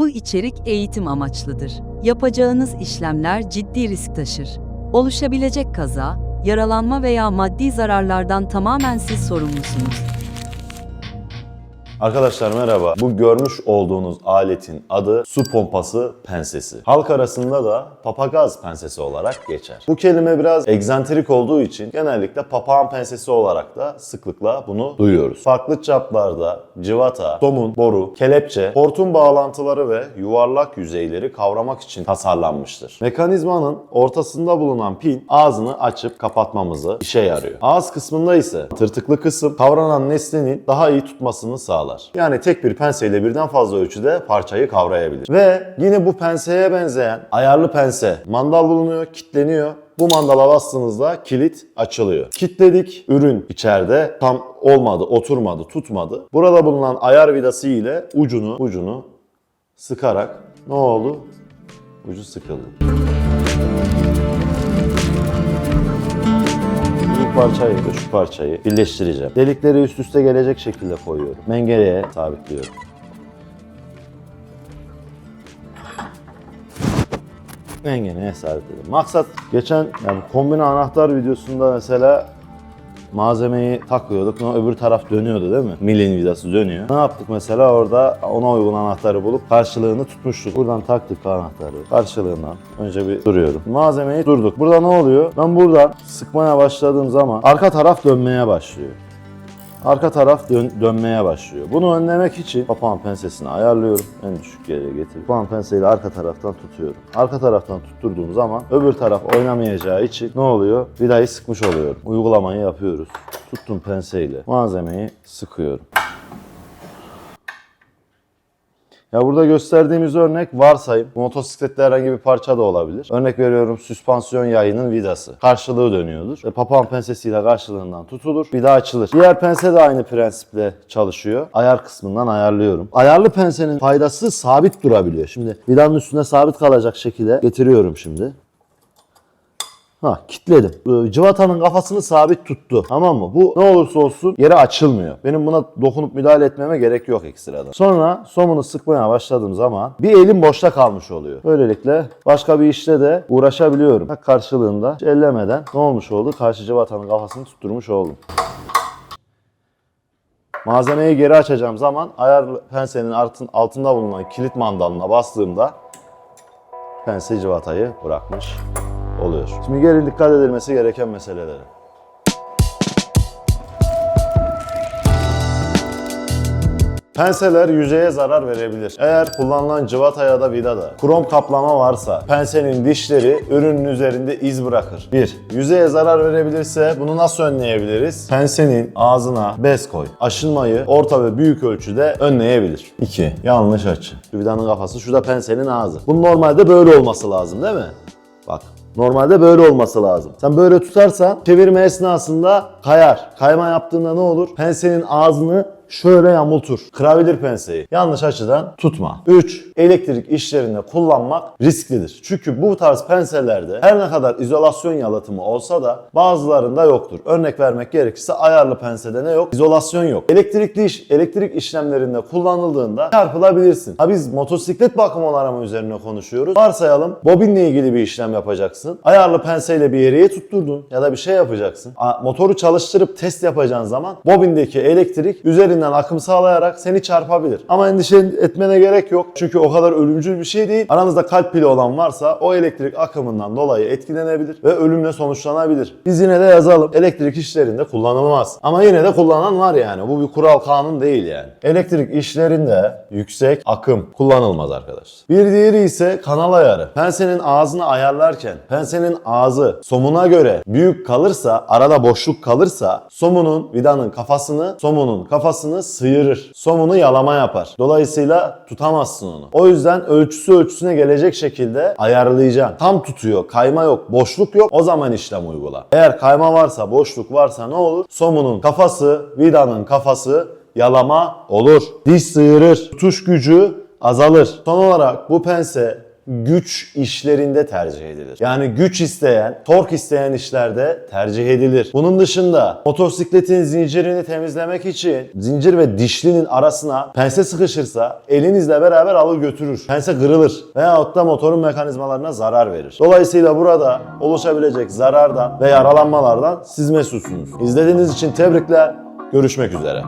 Bu içerik eğitim amaçlıdır. Yapacağınız işlemler ciddi risk taşır. Oluşabilecek kaza, yaralanma veya maddi zararlardan tamamen siz sorumlusunuz. Arkadaşlar merhaba. Bu görmüş olduğunuz aletin adı su pompası pensesi. Halk arasında da papagaz pensesi olarak geçer. Bu kelime biraz egzantrik olduğu için genellikle papağan pensesi olarak da sıklıkla bunu duyuyoruz. Farklı çaplarda civata, somun, boru, kelepçe, hortum bağlantıları ve yuvarlak yüzeyleri kavramak için tasarlanmıştır. Mekanizmanın ortasında bulunan pin ağzını açıp kapatmamızı işe yarıyor. Ağız kısmında ise tırtıklı kısım kavranan nesnenin daha iyi tutmasını sağlar. Yani tek bir penseyle birden fazla ölçüde parçayı kavrayabilir. Ve yine bu penseye benzeyen ayarlı pense mandal bulunuyor, kilitleniyor. Bu mandala bastığınızda kilit açılıyor. Kilitledik, ürün içeride tam olmadı, oturmadı, tutmadı. Burada bulunan ayar vidası ile ucunu ucunu sıkarak ne oldu? Ucu sıkıldı. Bu parçayı ve şu parçayı birleştireceğim. Delikleri üst üste gelecek şekilde koyuyorum. Mengereye sabitliyorum. Mengeneye sabitledim. Maksat geçen yani kombine anahtar videosunda mesela malzemeyi takıyorduk. Öbür taraf dönüyordu değil mi? Milin vidası dönüyor. Ne yaptık mesela orada ona uygun anahtarı bulup karşılığını tutmuştuk. Buradan taktık anahtarı. Karşılığından önce bir duruyorum. Malzemeyi durduk. Burada ne oluyor? Ben buradan sıkmaya başladığım zaman arka taraf dönmeye başlıyor. Arka taraf dön- dönmeye başlıyor. Bunu önlemek için papağan pensesini ayarlıyorum. En düşük yere getirip papağan penseyle arka taraftan tutuyorum. Arka taraftan tutturduğum zaman öbür taraf oynamayacağı için ne oluyor? Vidayı sıkmış oluyorum. Uygulamayı yapıyoruz. Tuttum penseyle malzemeyi sıkıyorum. Ya burada gösterdiğimiz örnek varsayım. Bu motosiklette herhangi bir parça da olabilir. Örnek veriyorum süspansiyon yayının vidası. Karşılığı dönüyordur. Ve papağan pensesiyle karşılığından tutulur. Vida açılır. Diğer pense de aynı prensiple çalışıyor. Ayar kısmından ayarlıyorum. Ayarlı pensenin faydası sabit durabiliyor. Şimdi vidanın üstünde sabit kalacak şekilde getiriyorum şimdi. Ha kilitledim. Ee, Cıvatanın kafasını sabit tuttu. Tamam mı? Bu ne olursa olsun yere açılmıyor. Benim buna dokunup müdahale etmeme gerek yok ekstradan. Sonra somunu sıkmaya başladığım zaman bir elim boşta kalmış oluyor. Böylelikle başka bir işte de uğraşabiliyorum. Karşılığında ellemeden ne olmuş oldu? Karşı cıvatanın kafasını tutturmuş oldum. Malzemeyi geri açacağım zaman ayar pensenin altın- altında bulunan kilit mandalına bastığımda pense civatayı bırakmış oluyor. Şimdi gelin dikkat edilmesi gereken meselelere. Penseler yüzeye zarar verebilir. Eğer kullanılan cıvata ya da vidada krom kaplama varsa pensenin dişleri ürünün üzerinde iz bırakır. 1. Yüzeye zarar verebilirse bunu nasıl önleyebiliriz? Pensenin ağzına bez koy. Aşınmayı orta ve büyük ölçüde önleyebilir. 2. Yanlış açı. Şu vidanın kafası şurada pensenin ağzı. Bunun normalde böyle olması lazım değil mi? Bak Normalde böyle olması lazım. Sen böyle tutarsan çevirme esnasında kayar. Kayma yaptığında ne olur? Pensenin ağzını şöyle yamultur. Kırabilir penseyi. Yanlış açıdan tutma. 3. Elektrik işlerinde kullanmak risklidir. Çünkü bu tarz penselerde her ne kadar izolasyon yalıtımı olsa da bazılarında yoktur. Örnek vermek gerekirse ayarlı pensede ne yok? İzolasyon yok. Elektrikli iş, elektrik işlemlerinde kullanıldığında çarpılabilirsin. Ha biz motosiklet bakım onarımı üzerine konuşuyoruz. Varsayalım bobinle ilgili bir işlem yapacaksın. Ayarlı penseyle bir yere tutturdun ya da bir şey yapacaksın. Motoru çalıştırıp test yapacağın zaman bobindeki elektrik üzerinden akım sağlayarak seni çarpabilir. Ama endişe etmene gerek yok. Çünkü o kadar ölümcül bir şey değil. Aranızda kalp pili olan varsa o elektrik akımından dolayı etkilenebilir ve ölümle sonuçlanabilir. Biz yine de yazalım. Elektrik işlerinde kullanılmaz. Ama yine de kullanan var yani. Bu bir kural kanun değil yani. Elektrik işlerinde yüksek akım kullanılmaz arkadaşlar. Bir diğeri ise kanal ayarı. Pensenin ağzını ayarlarken pensenin ağzı somuna göre büyük kalırsa, arada boşluk kalırsa somunun vidanın kafasını, somunun kafasını sıyırır. Somunu yalama yapar. Dolayısıyla tutamazsın onu. O yüzden ölçüsü ölçüsüne gelecek şekilde ayarlayacaksın. Tam tutuyor, kayma yok, boşluk yok. O zaman işlem uygula. Eğer kayma varsa, boşluk varsa ne olur? Somunun kafası, vidanın kafası yalama olur. Diş sıyırır. Tutuş gücü azalır. Son olarak bu pense güç işlerinde tercih edilir. Yani güç isteyen, tork isteyen işlerde tercih edilir. Bunun dışında motosikletin zincirini temizlemek için zincir ve dişlinin arasına pense sıkışırsa elinizle beraber alır götürür. Pense kırılır veyahut da motorun mekanizmalarına zarar verir. Dolayısıyla burada oluşabilecek zarardan ve yaralanmalardan siz mesulsünüz. İzlediğiniz için tebrikler. Görüşmek üzere.